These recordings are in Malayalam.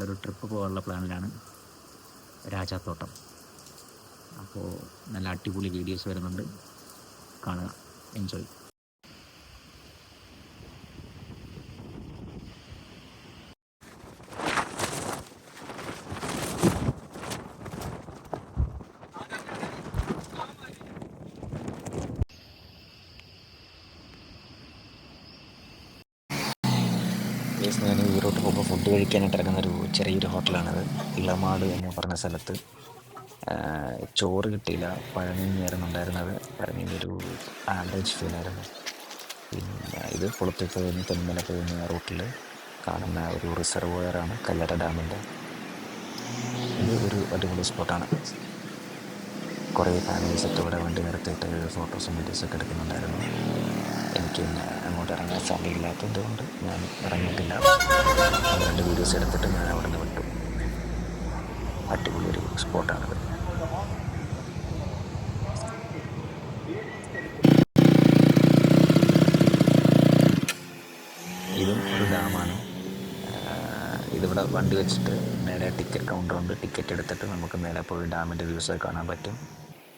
നല്ലൊരു ട്രിപ്പ് പോകാനുള്ള പ്ലാനിലാണ് രാജാത്തോട്ടം. അപ്പോൾ നല്ല അടിപൊളി വീഡിയോസ് വരുന്നുണ്ട്. കാണുക. എൻജോയ് യെസ് ഞാൻ ഈറോട്ട് പോകുമ്പോൾ ഫുഡ് കഴിക്കാനായിട്ട് ഇറങ്ങുന്ന ഒരു ചെറിയൊരു ഹോട്ടലാണത് ഇളമാട് എന്ന് പറഞ്ഞ സ്ഥലത്ത്. ചോറ് കിട്ടിയില്ല. പഴമീനായിരുന്നു ഉണ്ടായിരുന്നത്. പഴമീൻ ഒരു ആവറേജ് ഫീലായിരുന്നു പിന്നെ ഇത് കുളത്തിൽ കഴിഞ്ഞ് തെന്മല കഴിഞ്ഞ റൂട്ടിൽ കാണുന്ന ഒരു റിസർവോയറാണ് കല്ലറ ഡാമിന്റെ ഇത് ഒരു അടിപൊളി സ്പോട്ടാണ് കുറേ ഫാമിലീസൊക്കെ ഇവിടെ വണ്ടി നിർത്തിയിട്ട് ഫോട്ടോസും വീഡിയോസൊക്കെ എടുക്കുന്നുണ്ടായിരുന്നു. എനിക്ക് അങ്ങോട്ട് ഇറങ്ങാൻ സമയമില്ലാത്തത് കൊണ്ട് ഞാൻ ഇറങ്ങിയിട്ടില്ല? രണ്ട് വീഡിയോസ് എടുത്തിട്ട് ഞാൻ അവിടെ നിന്ന് വിട്ടു. അടിപൊളി ഒരു സ്പോട്ടാണത് ഇതും ഒരു ഡാമാണ് ഇതിവിടെ വണ്ടി വെച്ചിട്ട് നേരെ ടിക്കറ്റ് കൗണ്ടറുണ്ട് ടിക്കറ്റ് എടുത്തിട്ട് നമുക്ക് നേരെ പോയി ഡാമിന്റെ വ്യൂസ് കാണാൻ പറ്റും.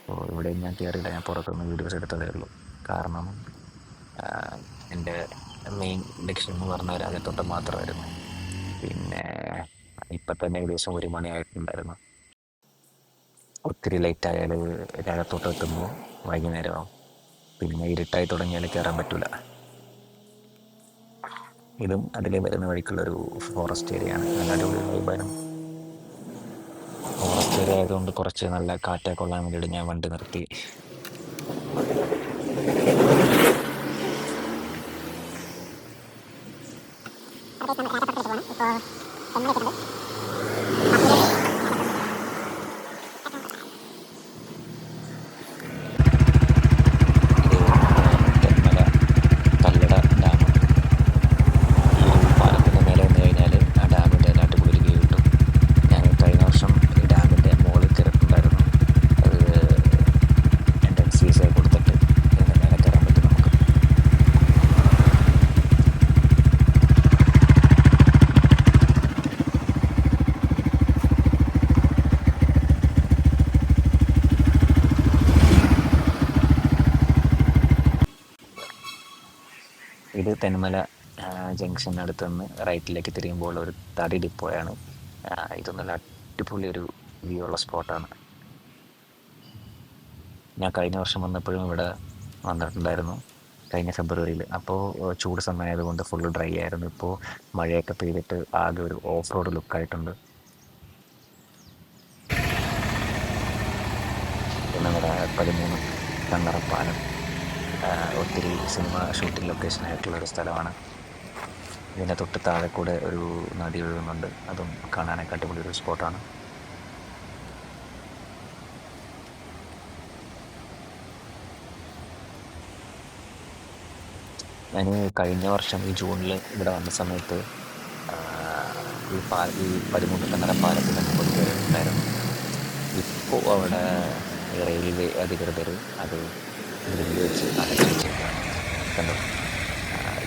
അപ്പോൾ ഇവിടെ ഞാൻ കയറിയില്ല ഞാൻ പുറത്തുനിന്ന് വീഡിയോസ് എടുത്തതേ ഉള്ളൂ. കാരണം എന്റെ മെയിൻ ലക്ഷ്യം എന്ന് പറഞ്ഞാൽ രാജത്തോട്ടം മാത്രമായിരുന്നു. പിന്നെ ഇപ്പം തന്നെ ഏകദേശം ഒരു മണിയായിട്ടുണ്ടായിരുന്നു ഒത്തിരി ലൈറ്റ് ആയാൽ രാജത്തോട്ടം എത്തുമ്പോൾ വൈകുന്നേരമാവും. പിന്നെ ഇരുട്ടായി തുടങ്ങിയാൽ കയറാൻ പറ്റില്ല ഇതും അതിലെ വരുന്ന വഴിക്കുള്ളൊരു ഫോറസ്റ്റ് ഏരിയ ആണ്. നല്ല അടിപൊളി വൈബായിരുന്നു ഫോറസ്റ്റ് ഏരിയ ആയതുകൊണ്ട് കുറച്ച് നല്ല കാറ്റൊക്കെ കൊള്ളാൻ വേണ്ടിയിട്ട് ഞാൻ വണ്ടി നിർത്തി ഇത് തെന്മല കല്ലട ഡാം ഈ ഒരു പാലത്തിന്റെ മേലെ വന്നു കഴിഞ്ഞാൽ ആ ഡാമിന്റെ തന്നെ അടിപൊളി വ്യൂ കിട്ടും ഞാൻ കഴിഞ്ഞ വർഷം ഈ ഡാമിന്റെ മുകളിൽ കയറിയിട്ടുണ്ടായിരുന്നു അത് എൻട്രൻസ് ഫീസ് കൊടുത്തിട്ട് അതിന്റെ മേലെ കയറാൻ പറ്റും നമുക്ക് ഇത് തെന്മല ജംഗ്ഷനടുത്ത് നിന്ന് റൈറ്റിലേക്ക് തിരിയുമ്പോൾ ഒരു തടി ഡിപ്പോയാണ്. ആ, ഇത് നല്ല അടിപൊളി ഒരു വ്യൂ ഉള്ള സ്പോട്ടാണ് ഞാൻ കഴിഞ്ഞ വർഷം വന്നപ്പോഴും ഇവിടെ വന്നിട്ടുണ്ടായിരുന്നു കഴിഞ്ഞ ഫെബ്രുവരിയിൽ അപ്പോൾ ചൂട് സമയമായതുകൊണ്ട് ഫുള്ള് ഡ്രൈ ആയിരുന്നു. ഇപ്പോൾ മഴയൊക്കെ പെയ്തിട്ട് ആകെ ഒരു ഓഫ് റോഡ് ലുക്കായിട്ടുണ്ട് പിന്നെ പതിമൂന്ന് കണ്ണറപ്പാലം ഒത്തിരി സിനിമ ഷൂട്ടിംഗ് ലൊക്കേഷൻ ആയിട്ടുള്ളൊരു സ്ഥലമാണ്. ഇതിന്റെ തൊട്ട് താഴെ കൂടെ ഒരു നദി ഒഴുകുന്നുണ്ട്. അതും കാണാനൊക്കെ അടിപൊളി ഒരു സ്പോട്ടാണ്. ഞാൻ കഴിഞ്ഞ വർഷം ഈ ജൂണിൽ ഇവിടെ വന്ന സമയത്ത് ഈ പാ ഈ പതിമൂന്ന് പാലത്തിൽ പാലത്തിന്റെ മുകളിൽ കയറിയിട്ടുണ്ടായിരുന്നു. ഇപ്പോൾ അവിടെ റെയിൽവേ അധികൃതർ അത് ഗ്രില്ല് വെച്ച് അടച്ചു വെച്ചിരിക്കുകയാണ്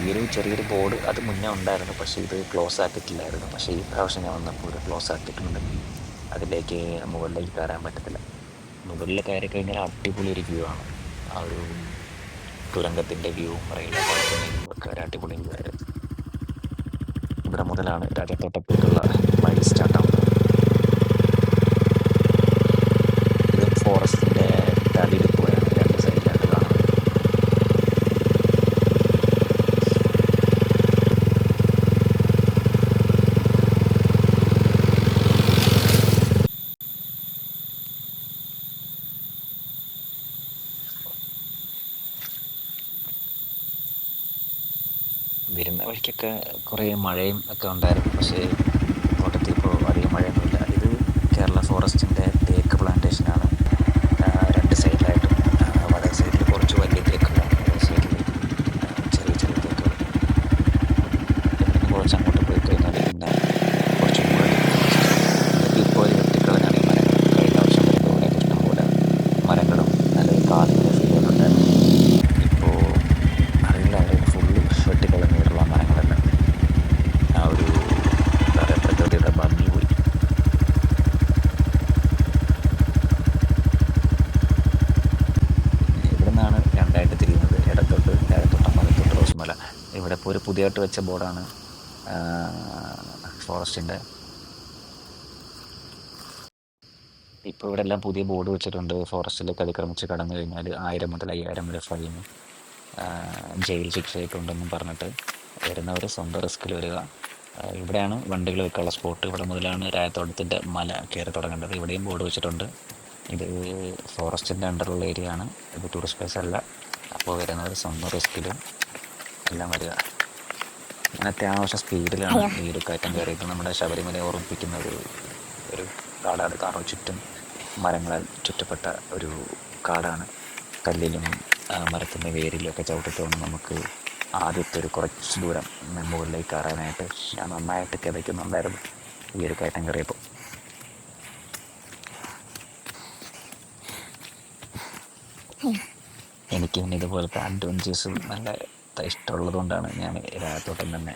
ഈ ഒരു ചെറിയൊരു ബോർഡ് അത് മുന്നേ ഉണ്ടായിരുന്നു. പക്ഷേ ഇത് ക്ലോസ് ആക്കിയിട്ടില്ലായിരുന്നു പക്ഷേ ഈ പ്രാവശ്യം ഞാൻ വന്നപ്പോൾ ഇത് ക്ലോസ് ആക്കിയിട്ടുണ്ട് അതിലേക്ക് മുകളിലേക്ക് കയറാൻ പറ്റത്തില്ല. മുകളിൽ കയറി കഴിഞ്ഞാൽ അടിപൊളി ഒരു വ്യൂ ആണ്. ആ ഒരു തുരങ്കത്തിന്റെ വ്യൂവും റെയിൽവേ വ്യൂ ഒക്കെ ഒരു അടിപൊളി വ്യൂ ആയിരുന്നു. ഇവിടെ മുതലാണ് രാജത്തോട്ടത്തേക്കുള്ള വഴി സ്റ്റാർട്ടാവുന്നത് ഇത് ഫോറസ്റ്റിന്റെ തടിയിൽ പോയാണ് രണ്ട് സൈഡിലായിട്ട് കാണുന്നത് വരുന്ന വഴിക്കൊക്കെ കുറേ മഴയും ഒക്കെ ഉണ്ടായിരുന്നു. പക്ഷേ തോട്ടത്തിൽ ഇപ്പോൾ അധികം മഴയൊന്നുമില്ല ഇത് കേരള ഫോറസ്റ്റിന്റെ തേക്ക് പ്ലാന്റേഷനാണ് ആ, രണ്ട് സൈഡിലായിട്ടും ആ, വടക്ക് സൈഡിൽ കുറച്ച് വലിയ തേക്കുകളാണ് ഇടത് സൈഡിൽ ആ, ചെറിയ ചെറിയ തേക്കുകൾ പിന്നെ കുറച്ച് അങ്ങോട്ട് പോയി കഴിഞ്ഞാൽ പിന്നെ കുറച്ചും കൂടെ ഇപ്പോൾ ഒരു വെട്ടിക്കളഞ്ഞാണ് ഈ മരങ്ങൾ കഴിഞ്ഞ വർഷം വരുമ്പോൾ ഇവിടെ ഇഷ്ടംപോലെ മരങ്ങളും നല്ലൊരു കാടിന്റെ ഫീലുണ്ടായിരുന്നു ഇപ്പോൾ അറിയില്ല അവിടെ ഫുള്ള് വെട്ടിക്കളഞ്ഞിട്ടുള്ള മരങ്ങളെല്ലാം ആ ഒരു എന്താ പറയുക പുതിയതായിട്ട് വെച്ച ബോർഡാണ് ഫോറസ്റ്റിന്റെ ഇപ്പോൾ ഇവിടെ എല്ലാം പുതിയ ബോർഡ് വെച്ചിട്ടുണ്ട്. ഫോറസ്റ്റിലേക്ക് അതിക്രമിച്ച് കടന്നു കഴിഞ്ഞാൽ ആയിരം മുതൽ അയ്യായിരം വരെ ഫൈന് ജയിൽ ശിക്ഷയൊക്കെയുണ്ടെന്നും പറഞ്ഞിട്ട് വരുന്നവർ സ്വന്തം റിസ്കിൽ വരിക. ഇവിടെയാണ് വണ്ടികൾ വെക്കാനുള്ള സ്പോട്ട് ഇവിടെ മുതലാണ് രായത്തോട്ടത്തിന്റെ മല കയറി തുടങ്ങേണ്ടത്. ഇവിടെയും ബോർഡ് വെച്ചിട്ടുണ്ട്. ഇത് ഫോറസ്റ്റിന്റെ അണ്ടറുള്ള ഏരിയ ആണ്. ഇത് ടൂറിസ്റ്റ് പ്ലേസ് അല്ല. അപ്പോൾ വരുന്നവർ സ്വന്തം റിസ്കിലും എല്ലാം വരിക. ഞാൻ അത്യാവശ്യം സ്പീഡിലാണ് ഈ ഒരു കയറ്റം കയറിയിട്ട് നമ്മുടെ ശബരിമല ഓർമ്മിപ്പിക്കുന്ന ഒരു ഒരു കാടാണ്. കാരണം ചുറ്റും മരങ്ങളാൽ ചുറ്റപ്പെട്ട ഒരു കാടാണ്. കല്ലിലും മരത്തിന്റെ വേരിലും ഒക്കെ ചവിട്ടിട്ട് വേണം നമുക്ക് ആദ്യത്തെ ഒരു കുറച്ച് ദൂരം മുകളിലേക്ക് കയറാനായിട്ട് ഞാൻ നന്നായിട്ട് കിതയ്ക്കുന്നുണ്ടായിരുന്നു ഈ ഒരു കയറ്റം കയറിയപ്പോൾ. എനിക്ക് പിന്നെ ഇതുപോലത്തെ അഡ്വഞ്ചേഴ്സ് നല്ല ഇഷ്ടമുള്ളത് കൊണ്ടാണ് ഞാൻ രാത്തോട്ടം തന്നെ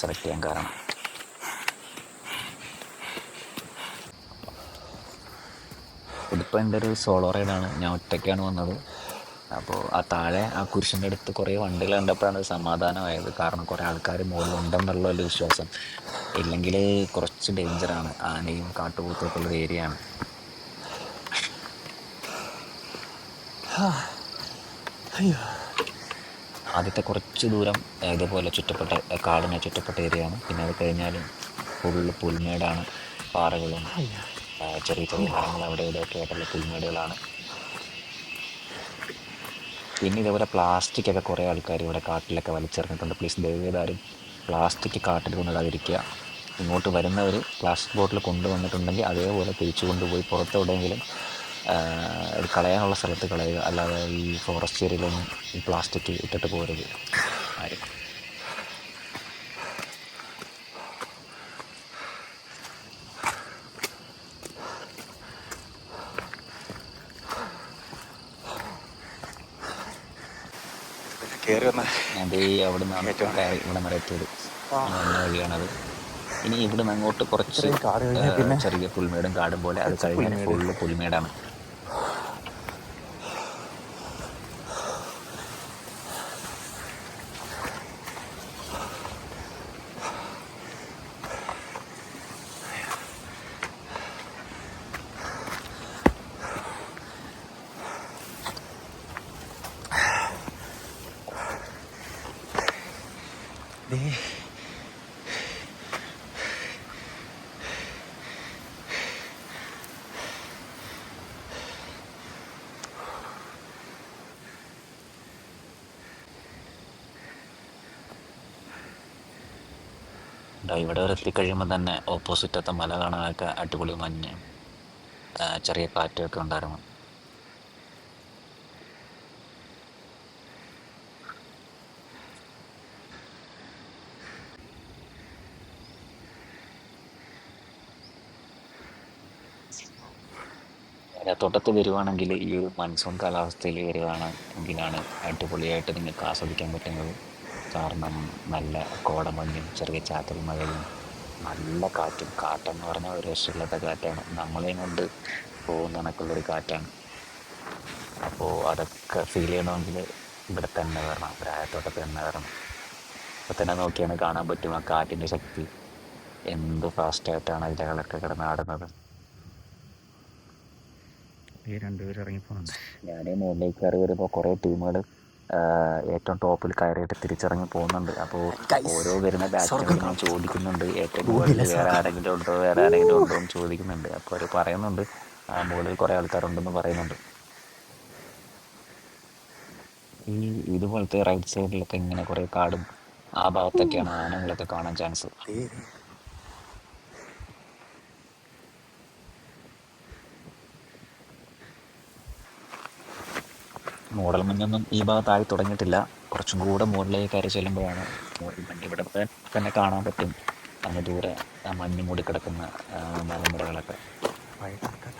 സെലക്ട് ചെയ്യാൻ കാരണം. ഇതിപ്പോൾ എന്റെ ഒരു സോളോ റൈഡാണ് ഞാൻ ഒറ്റയ്ക്കാണ് വന്നത്. അപ്പോൾ ആ താഴെ ആ കുരിശിന്റെ അടുത്ത് കുറേ വണ്ടികൾ കണ്ടപ്പോഴാണ് സമാധാനമായത്. കാരണം കുറേ ആൾക്കാർ മുകളിലുണ്ടെന്നുള്ള ഒരു വിശ്വാസം. ഇല്ലെങ്കിൽ കുറച്ച് ഡേഞ്ചറാണ് ആനയും കാട്ടുപോത്തൊക്കെ ഉള്ള ഏരിയ ആണ്. ആദ്യത്തെ കുറച്ച് ദൂരം ഇതുപോലെ ചുറ്റപ്പെട്ട കാടിനെ ചുറ്റപ്പെട്ട ഏരിയയാണ് പിന്നെ അത് കഴിഞ്ഞാൽ ഫുള്ള് പുൽമേടാണ് പാറകളും ചെറിയ ചെറിയ മരങ്ങൾ അവിടെ ഇവിടെയൊക്കെ ആയിട്ടുള്ള പുൽമേടുകളാണ്. പിന്നെ ഇതേപോലെ പ്ലാസ്റ്റിക് ഒക്കെ കുറേ ആൾക്കാർ ഇവിടെ കാട്ടിലൊക്കെ വലിച്ചെറിഞ്ഞിട്ടുണ്ട്. പ്ലീസ് ദയവേതാരും പ്ലാസ്റ്റിക് കാട്ടിൽ കൊണ്ടിടാതിരിക്കുക. ഇങ്ങോട്ട് വരുന്നവർ പ്ലാസ്റ്റിക് ബോട്ടിൽ കൊണ്ടുവന്നിട്ടുണ്ടെങ്കിൽ അതേപോലെ തിരിച്ചു കൊണ്ടുപോയി പുറത്തെവിടെയെങ്കിലും ഇത് കളയാനുള്ള സ്ഥലത്ത് കളയുക. അല്ലാതെ ഈ ഫോറസ്റ്റ് ഏരിയയിലൊന്നും ഈ പ്ലാസ്റ്റിക് ഇട്ടിട്ട് പോരുത്. ആരും. ദേ അവിടെ നിന്നാണ് ഇവിടെ വരെ എത്തിയത്. അങ്ങനെ വഴിയാണത്. ഇനി ഇവിടെ നിന്ന് അങ്ങോട്ട് കുറച്ച് ചെറിയ പുൽമേടും കാടും പോലെ അത് കഴിഞ്ഞാൽ ഫുള്ള് പുൽമേടാണ്. ഇവിടെ വരെ എത്തിക്കഴിയുമ്പോൾ തന്നെ ഓപ്പോസിറ്റത്തെ മല കാണാനൊക്കെ അടിപൊളി മഞ്ഞ്. ചെറിയ കാറ്റൊക്കെ ഉണ്ടായിരുന്നു. തൊട്ടത്ത് വരുവാണെങ്കിൽ ഈ ഒരു മൺസൂൺ കാലാവസ്ഥയിൽ വരുവാണ് എങ്കിലാണ് അടിപൊളിയായിട്ട് നിങ്ങൾക്ക് ആസ്വദിക്കാൻ പറ്റുന്നത്. കാരണം നല്ല കോടമഞ്ഞും ചെറിയ ചാറ്റൽ മഴയും നല്ല കാറ്റും. കാറ്റെന്ന് പറഞ്ഞാൽ ഒരു രക്ഷയില്ലാത്ത കാറ്റാണ്. നമ്മളെയും കൊണ്ട് പോകുന്ന കണക്കുള്ളൊരു കാറ്റാണ്. അപ്പോൾ അതൊക്കെ ഫീൽ ചെയ്യണമെങ്കിൽ ഇവിടെ തന്നെ വരണം പ്രായത്തോട്ടത്തിൽ തന്നെ വരണം. ഇപ്പോൾ തന്നെ നോക്കിയാണ് കാണാൻ പറ്റും ആ കാറ്റിന്റെ ശക്തി എന്ത് ഫാസ്റ്റായിട്ടാണ് ഇലകളൊക്കെ കിടന്നാടുന്നത് ഈ രണ്ടുപേരും ഇറങ്ങിപ്പോ ഞാൻ മുകളിലേക്ക് കയറി വരുമ്പോൾ കുറേ ടീമുകൾ ഏറ്റവും ടോപ്പിൽ കയറിയിട്ട് തിരിച്ചിറങ്ങി പോകുന്നുണ്ട്. അപ്പോൾ ഓരോ വരുന്ന ബാച്ചുകൾ ഞാൻ ചോദിക്കുന്നുണ്ട് ഏറ്റവും മുകളിൽ വേറെ ആരെങ്കിലും ഉണ്ടോ വേറെ ആരെങ്കിലും ഉണ്ടോ എന്ന് ചോദിക്കുന്നുണ്ട്. അപ്പോൾ അവർ പറയുന്നുണ്ട് ആ, മുകളിൽ കുറേ ആൾക്കാരുണ്ടെന്ന് പറയുന്നുണ്ട്. ഈ ഇതുപോലത്തെ റൈറ്റ് സൈഡിലൊക്കെ ഇങ്ങനെ കുറേ കാടും ആ ഭാഗത്തൊക്കെയാണ് ആനകളൊക്കെ കാണാൻ ചാൻസ് മൂടൽ മഞ്ഞൊന്നും ഈ ഭാഗത്തായി തുടങ്ങിയിട്ടില്ല. കുറച്ചും കൂടെ മുകളിലേക്ക് കയറി ചെല്ലുമ്പോഴാണ് മഞ്ഞ് ഇവിടെ തന്നെ കാണാൻ പറ്റും. അങ്ങ് ദൂരെ മഞ്ഞ് മൂടി കിടക്കുന്ന കണക്കാ.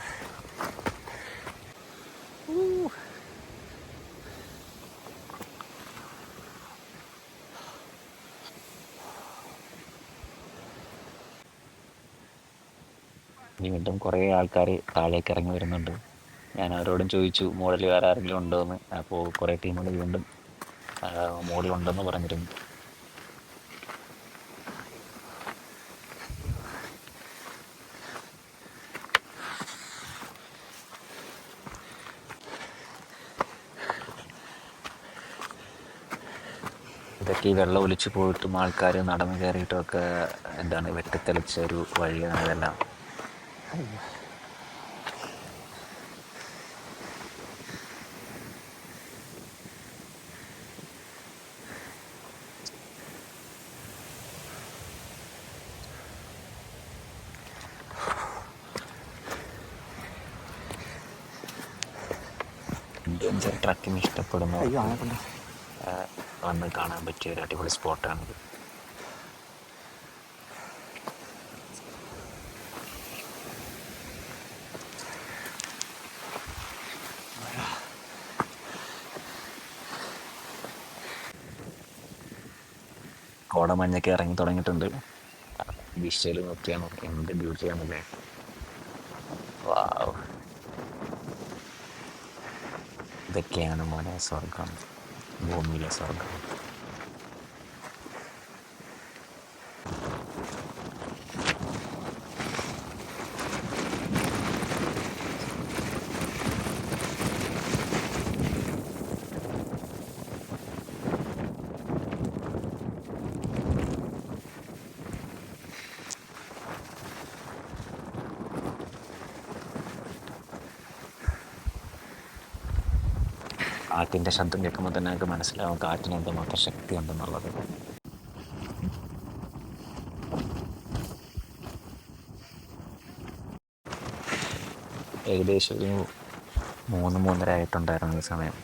വീണ്ടും കുറേ ആൾക്കാർ താഴേക്ക് ഇറങ്ങി വരുന്നുണ്ട്. ഞാൻ അവരോടും ചോദിച്ചു മോഡൽ വേറെ ആരെങ്കിലും ഉണ്ടോയെന്ന് അപ്പോൾ കുറേ ടീമുകൾ വീണ്ടും മോഡൽ ഉണ്ടെന്ന് പറഞ്ഞിരുന്നു. ഇതൊക്കെ ഈ വെള്ളം ഒലിച്ചു പോയിട്ടും ആൾക്കാർ നടന്നു കയറിയിട്ടുമൊക്കെ എന്താണ് വെട്ടിത്തെളിച്ച ഒരു വഴിയാണ് ഇതെല്ലാം ഇഷ്ടപ്പെടുന്ന വന്ന് കാണാൻ പറ്റിയ ഒരു അടിപൊളി സ്പോട്ടാണിത് കോടമഞ്ഞൊക്കെ ഇറങ്ങി തുടങ്ങിയിട്ടുണ്ട്. വിഷ്വൽ നോക്കിയാണ് എന്ത് ബ്യൂട്ടിയാണല്ലേ ഇതൊക്കെയാണ് മോനെ സ്വർഗം? ഭൂമിയിലെ സ്വർഗം. കാറ്റിന്റെ ശബ്ദം കേൾക്കുമ്പോൾ തന്നെ നമുക്ക് മനസ്സിലാവും കാറ്റിന് എന്തുമാത്രം ശക്തി ഉണ്ടെന്നുള്ളത്. ഏകദേശം ഒരു മൂന്ന് മൂന്നര ആയിട്ടുണ്ടായിരുന്നു ഈ സമയം.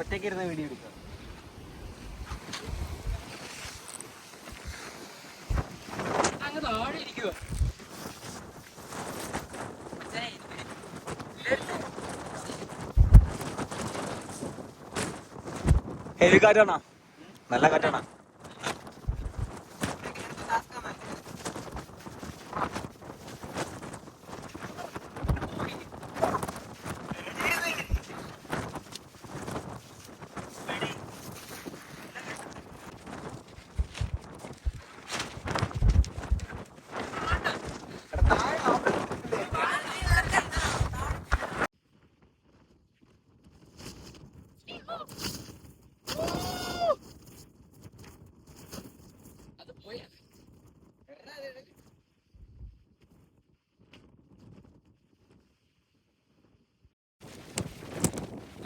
ഇത് ഒറ്റയ്ക്കിരുന്ന വീഡിയോ എടുക്കാം അങ്ങ് താഴെ ഇരിക്കുക. ഹെവി കാറ്റാണോ? നല്ല കാറ്റാണോ.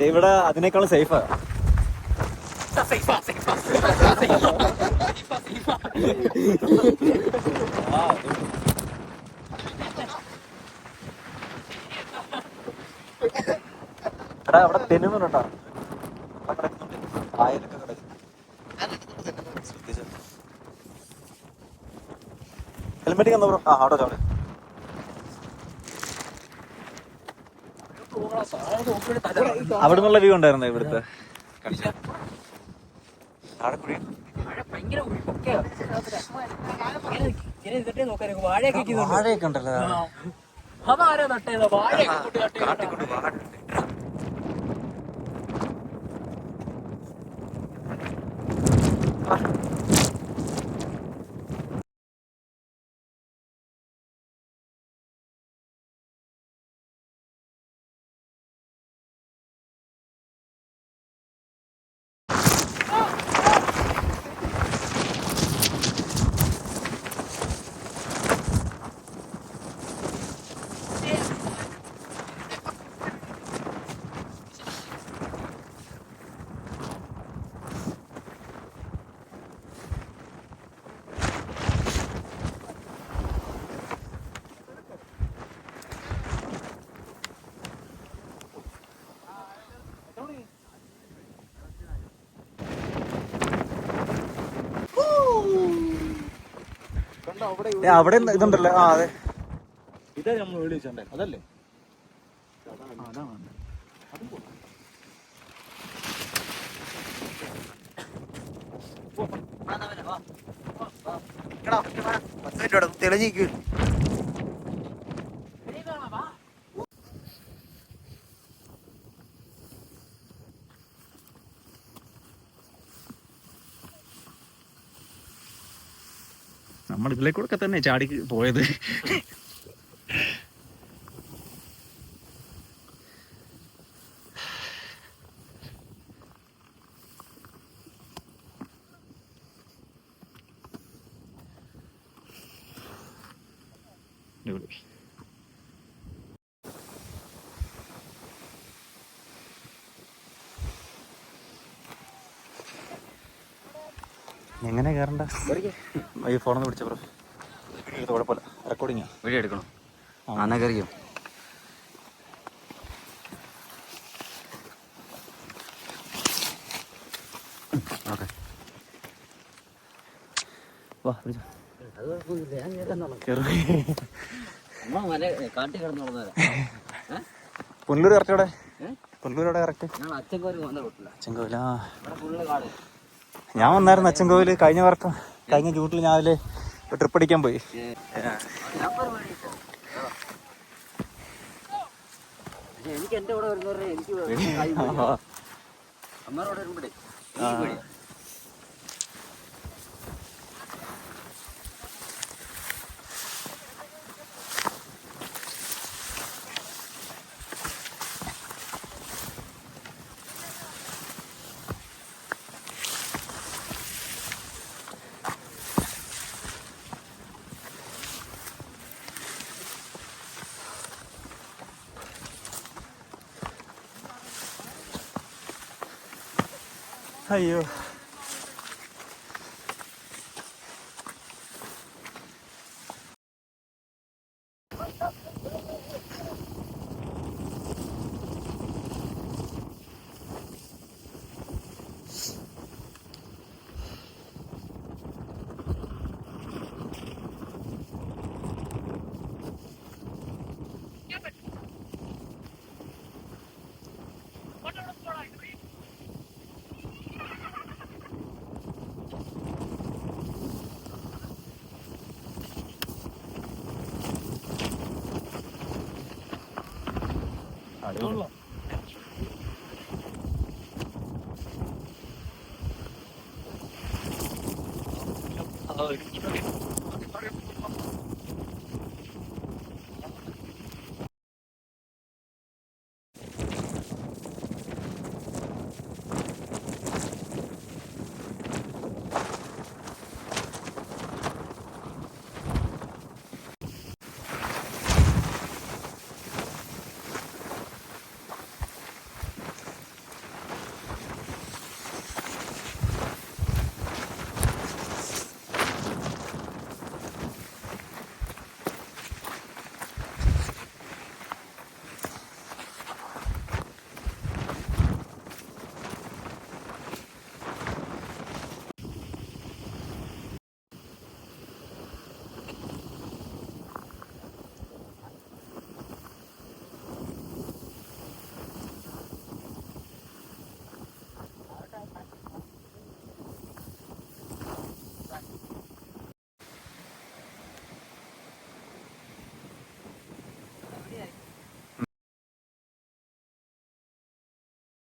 പക്ഷെ ഇവിടെ അതിനേക്കാളും സേഫാ എടാ അവിടെ തെന്നുന്നുണ്ടോ ആയിരൊക്കെ ഹെൽമെറ്റ് കന്നു ആ അവിടെ അവിടെ അവിടെ നിന്നുള്ള വ്യൂ ഉണ്ടായിരുന്നു ഇവിടുത്തെ? താഴെ കുഴി മഴ ഭയങ്കര ഉരുപ്പൊക്കെയാ. ഇങ്ങനെ ഇങ്ങനെ ഇരുന്നിട്ടേ നോക്കാൻ വാഴയൊക്കെ നിൽക്കുന്നുണ്ട്. വാഴയൊക്കെ ഉണ്ടല്ലോ ആ. അതാരാ നട്ടേത് വാഴയൊക്കെ കൊണ്ട് നട്ടേതാ. കാട്ടിക്കൊണ്ട് വാഴ അവിടെ ഇതുണ്ടല്ലോ. ആ അതെ. ഇതാ നമ്മൾ വിളിച്ചേ അതല്ലേ? തെളിഞ്ഞിക്ക് നമ്മൾ ഇതിലെ കൂടെ തന്നെ ചാടി പോയത്. എങ്ങനെ കയറണ്ട? ഈ ഫോണൊന്ന് പിടിച്ച ബ്രോ. കുഴപ്പമില്ല. റെക്കോർഡിങ്ങാ വീഡിയോ എടുക്കണം? അന്നാ കയറിയോ ഓക്കെ. വാ പിടിച്ചോ? പുനലൂർ കറക്റ്റ് അവിടെ? പുനലൂർ അവിടെ കറക്റ്റ് ഞങ്ങൾ ഞാൻ വന്നായിരുന്നു അച്ചൻകോവിൽ കഴിഞ്ഞ വർഷം കഴിഞ്ഞ ജൂട്ടിൽ ഞാൻ അതിൽ ട്രിപ്പ് അടിക്കാൻ പോയി. എനിക്ക് എന്റെ കൂടെ വരുന്നവരുടെ എനിക്ക്. അമ്മേടെ കൂടെ വരുമ്പോഴേ അയ്യോ അടിപൊളി